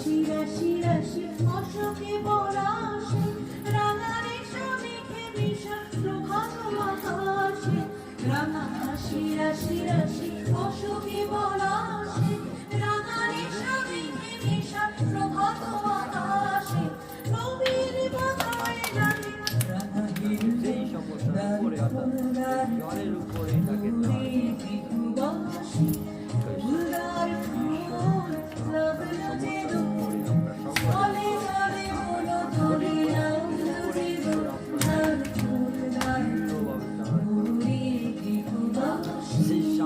রাশি রাশি রাশি অশোকে বরাশি রাঙারে শ্রমিকে মিশন প্রভাত মহাশি রাঙা হাসি রাশি রাশি অশোকে জলের উপরে থাকে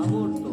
favor.